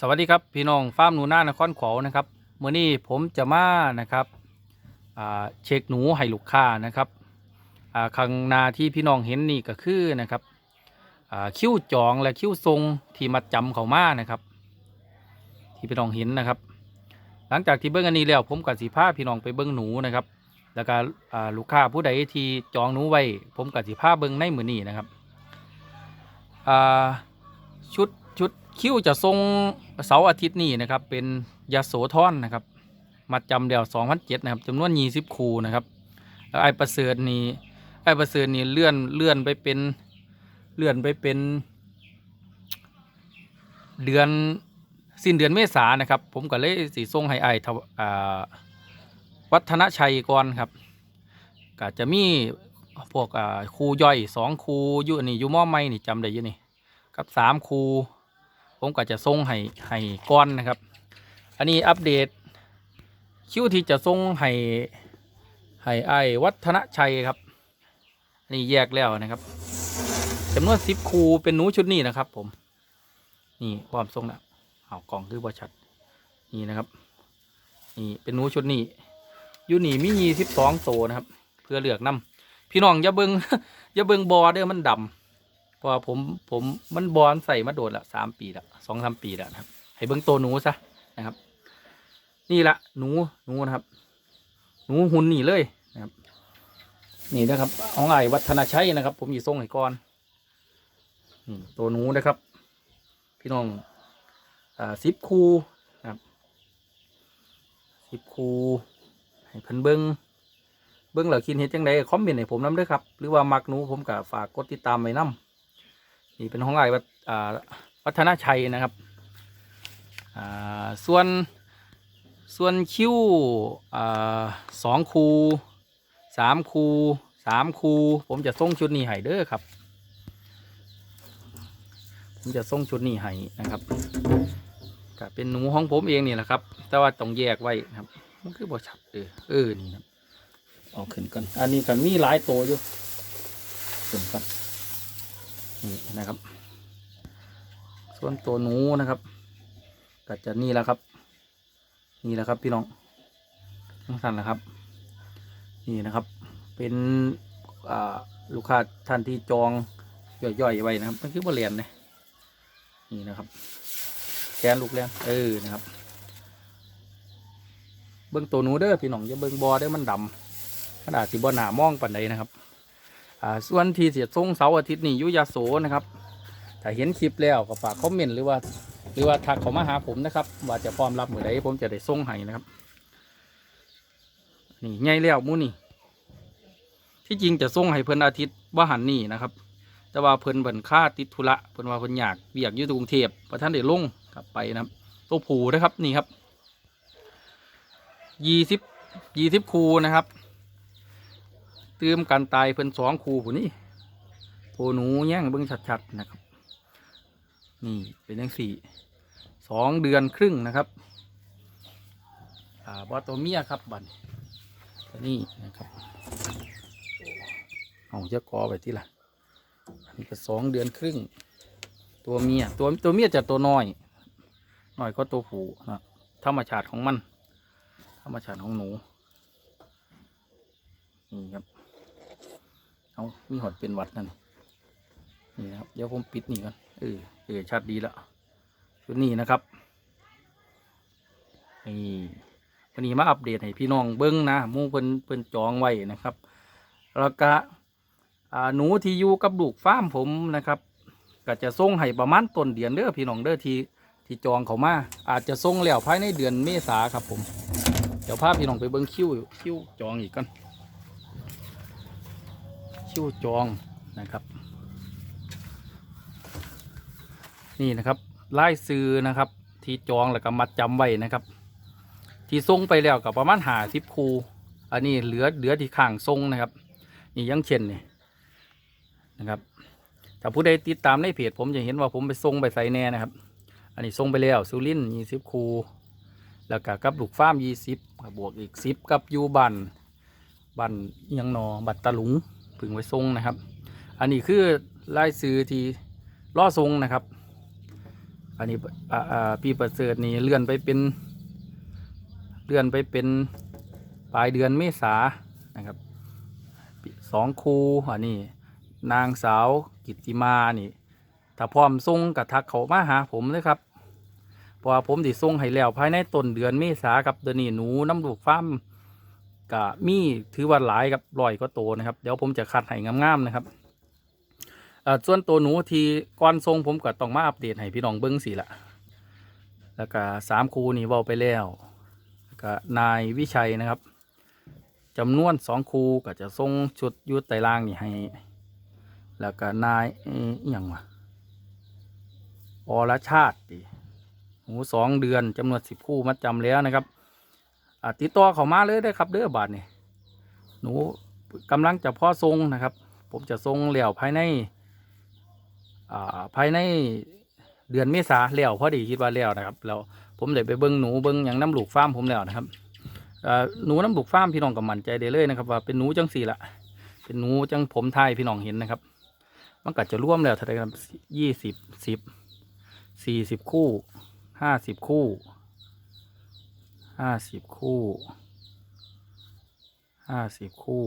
สวัสดีครับพี่น้องฟาร์มหนูนานครขวาวนะครับเมื่อนี้ผมจะมานะครับเช็คหนูให้ลูกค้านะครับข้างหนาที่พี่น้องเห็นนี่ก็คือนะครับคิ้วจองและคิ้วทรงที่มัดจำเขามานะครับ ที่พี่น้องเห็นนะครับ หลังจากที่เบิ้งอันนี้แล้วผมกับสีผ้าพี่น้องไปเบิ้งหนูนะครับ แล้วก็ลูกค้าผู้ใดที่จองหนูไว้ผมกับสีผ้าเบิ้งในมือนี้นะครับชุด คิ้วจะทรงเสาร์อาทิตย์นี้นะครับ เป็นยาโสธรนนะครับ มัดจำเดียว2,007นะครับจำนวน20คูนะครับแล้วไอ้ประเสริฐนี่ไอ้ประเสริฐนี่เลื่อนเลื่อนไปเป็นเลื่อนไปเป็น เดือนสิ้นเดือนเมษานะครับ ผมก็เลยสีส่งให้ไอ้ทวอ่าวัฒนชัยก่อนครับก็จะมีพวกครูย่อยสองครูอยู่นนี่อยู่มอไม่นี่จำได้อยู่นี่กับสามครู ผมก็จะส่งให้ให้ก้อนนะครับ อันนี้อัปเดต คิวที่จะส่งให้ให้ไอ้วัฒนชัยครับอันนี้แยกแล้วนะครับจำนวนสิบคูเป็นหนูชุดนี้นะครับ ผม นี่ความทรงนะเอากล่องคือบอชัด นี่นะครับ นี่เป็นหนูชุดนี้อยูนี่มียี่สิบสองโตนะครับ เพื่อเลือกนำพี่น้องอย่าเบิงอย่าเบิงบอเด้อมันดำเพ ราะว่าผมผมมันบอลใส่มาโดดละสามปีละสองสามปีล้วนะครับ ให้เบิ้งโตวหนูซะนะครับ นี่ละหนูหนูนะครับ หนูหุ่นนี่เลยนะครับ นี่นะครับของไอ้วัฒนาชัยนะครับ ผมอยู่ทรงให้ก่อนตัวหนูนะครับ พี่น้องอ่าสิบคูนะครับสิบคูให้เพิ่นเบิ้งเบิ้งแล้วคิดเห็นจังไดคอมเมนต์ให้ผมน้ำด้วยครับ หรือว่ามักหนูผมก็ฝากกดติดตามไว้น้ำ นี่เป็นของไอ้วัฒอ่าวัฒนชัยนะครับส่วนส่วนคิวอสองคูสามคูสามคูผมจะส่งชุดนี้ให้เด้อครับ ผมจะส่งชุดนี้ให้นะครับก็เป็นหนูของผมเองนี่แหละครับ แต่ว่าต้องแยกไว้นะครับมันคือบ่ชัดเออเออนี่ครับเอาขึ้นก่อนอันนี้ก็มีหลายตัวอยู่ขึ้นก่อน นี่นะครับ ส่วนตัวหนูนะครับก็จะนี่แหละครับ นี่แหละครับพี่น้องทั้งท่านนะครับ นี่นะครับ เป็นลูกค้าท่านที่จองย่อยๆไว้นะครับมันคือบ่เรียนเนี่ยนี่นะครับแกนลูกแรงเออนะครับ เบิ้งตัวหนูเด้อพี่น้องอย่าเบิ้งบอเด้อมันดำขนาดสิบหนามองปันใดนะครับ ส่วนที่เสียทรงเสาร์อาทิตย์นี่ยุยาโสนะครับถ้าเห็นคลิปแล้วก็ฝากคอมเมนต์หรือว่า หรือว่าทักเขามาหาผมนะครับว่าจะพร้อมรับมือใดผมจะได้ส่งให้นะครับ นี่ใหญ่แล้วมูนี่ ที่จริงจะส่งให้เพิ่นอาทิตย์ว่าหันนี่นะครับ แต่ว่าเพิ่นเบิ่นค่าติดธุระเพิ่นว่าเพิ่นอยากเบียกอยู่ที่กรุงเทพพระท่านได้ลงกลับไปนะครับตัวผูนะครับนี่ครับยี่สิบยี่สิบคูนะครับ ติมกันตายเพิ่นสองคูผู้นี้โตัวหนูแย่งเบิ่งชัดๆนะครับ นี่เป็นยังสี่สองเดือนครึ่งนะครับอ่าบอตัวเมียครับบันตัวนี้นะครับเอาจะกอไปที่ละอันนี้ก็สองเดือนครึ่ง ตัวเมียตัวตัวเมียจะตัวน้อยน้อยก็ตัวผู้นะธรรมชาติของมัน ธรรมชาติของหนูนี่ครับ เอามีหอดเป็นวัดนั่นนี่นะครับเดี๋ยวผมปิดนี่ก่อนเออเออชัดดีแล้วชุดนี้นะครับนี่วันนี้มาอัปเดตให้พี่น้องเบิ้งนะมู่เพิ่นเพิ่นจองไว้นะครับ แล้วก็อ่าหนูที่อยู่กับลูกฟาร์มผมนะครับก็จะส่งให้ประมาณต้นเดือนเด้อพี่น้องเด้อที่ที่จองเขามา อาจจะส่งแล้วภายในเดือนเมษาครับผม เดี๋ยวพาพี่น้องไปเบิ้งคิวคิวจองอีกกัน คิวจองนะครับ นี่นะครับไล่ซื้อนะครับ ที่จองแล้วก็มัดจำไว้นะครับ ที่ส่งไปแล้วกับประมาณหาสิบคูอันนี้เหลือเหลือที่ข้างส่งนะครับ นี่ยังเช่นนี่นะครับถ้าผู้ใดติดตามในเพจผมจะเห็นว่าผมไปส่งไปใส่แน่นะครับ อันนี้ส่งไปแล้วสุรินยี่สิบคูแล้วก็กับลูกฟ้ามยี่สิบบวกอีกสิบกับยูบันบันยังนอบัตตะลุง พึงไว้ส่งนะครับ อันนี้คือรายซื้อที่ล่อทรงนะครับ อันนี้อ่าอ่าพี่ประเสริฐนี่เลื่อนไปเป็นเลื่อนไปเป็นปลายเดือนเมษานะครับสองครูอันนี้นางสาวกิติมานี่ถ้าพร้อมส่งกับทักเขามาหาผมเลยครับเพราะผมติส่งให้แล้วภายในต้นเดือนเมษากับเดือนนี้หนูน้ำลูกฟ้าม กะมีถือว่าหลายกับลอยก็โตนะครับ เดี๋ยวผมจะคัดให้งามๆนะครับส่วนตัวหนูที่ก่อนทรงผมก็ต้องมาอัปเดตให้พี่น้องเบิ้งสิละแล้วก็สามคูนี่เว้าไปแล้วแล้วก็นายวิชัยนะครับจำนวนสองคูก็จะทรงชุดยุดไตรางนี่ให้ แล้วก็นายอย่างวะอรชาติหมูสองเดือนจำนวนสิบคู่มัดจำแล้วนะครับ ติดต่อเขามาเลยได้ครับเด้อบาทนี่หนูกำลังจะพ่อทรงนะครับ ผมจะทรงเหลี่ยวภายในอ่าภายในเดือนเมษาเหลี่ยวพอดีคิดว่าเหลี่ยวนะครับแล้วผมเลยไปเบิ้งหนูเบิ้งอย่างน้ำลูกฟาร์มผมแล้วนะครับหนูน้ำลูกฟาร์มพี่น้องก็มั่นใจได้เลยนะครับ ว่าเป็นหนูจังสี่ละเป็นหนูจังผมไทยพี่น้องเห็นนะครับ มันก็จะร่วมแล้วเท่าไหร่ครับยี่สิบสิบสี่สิบคู่ห้าสิบคู่ ห้าสิบคู่ห้าสิบคู่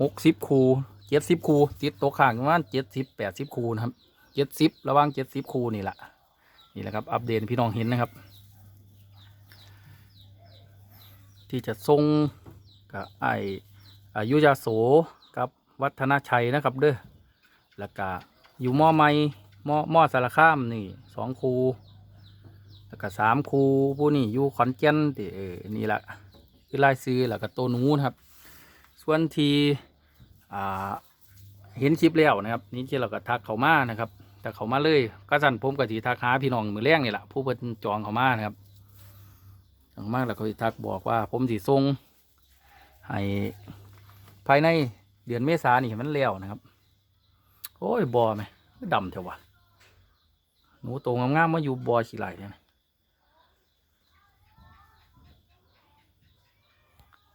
หกสิบคู่เจ็ดสิบคู่ติดตัวข้างประมาณเจ็ดสิบแปดสิบคู่นะครับเจ็ดสิบระว่างเจ็ดสิบคู่นี่แหละนี่แหละครับ อัปเดตพี่น้องเห็นนะครับ ที่จะทรงกับไออายุยาโสกับวัฒนชัยนะครับเด้อแล้วก็อยู่มอไม่ มอมอสารคามนี่สองครูแล้วก็สามครูผู้นี่อยู่ขอนแก่นติเออนี่แหละคือลายซื้อแล้วก็ตัวหนูนครับ ส่วนทีอ่าเห็นคลิปแล้วนะครับ นี่ที่เราก็ทักเขามานะครับ แต่เขามาเลยก็สั่นผมกับทีทักหาพี่น้องมือแรงนี่แหละผู้เป็นจองเขามานะครับจองมากแล้วเขาทักบอกว่า ผมสีทรงให้ภายในเดือนเมษานี่มันเลี้ยวนะครับ โอ้ยบอไหมดำเถอะวะ หนูโตงามๆมาอยู่บอขี้ไหลเนี่ยนะ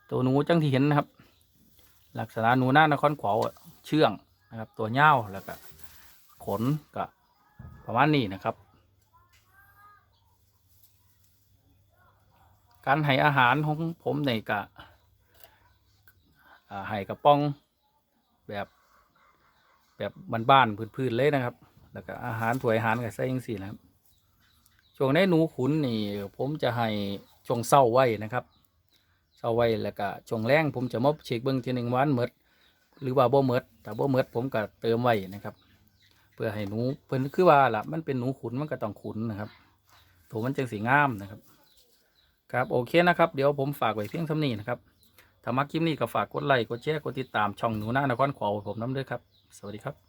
ตัวหนูจังที่เห็นนะครับ ลักษณะหนูหน้านครขวาวเชื่องนะครับ ตัวเง่าแล้วก็ขนก็ประมาณนี้นะครับ การให้อาหารของผมในกะอ่าไห่กระป๋องแบบแบบบ้านๆพื้นๆเลยนะครับ แล้วก็อาหารถวยอาหารกับไส้ยังสี่นะครับช่วงในหนูขุนนี่ ผมจะให้ช่วงเศร้าไว้นะครับเศร้าไว้แล้วก็ช่วงแรงผมจะมาเช็คเบิ้งทีหนึ่งวันเมดหรือว่าบ่เมดแต่บ่เมดผมก็เติมไว้นะครับ เพื่อให้หนูเพิ่นคือว่าล่ะมันเป็นหนูขุนมันก็ต้องขุนนะครับตัวมันจังสีงามนะครับครับโอเคนะครับเดี๋ยวผมฝากไว้เพียงเท่านี้นะครับถ้ามักคลิปนี้ก็ฝากกดไลค์กดแชร์กดติดตามช่องหนูหน้านครขวาวผมน้ำด้วยครับ สวัสดีครับ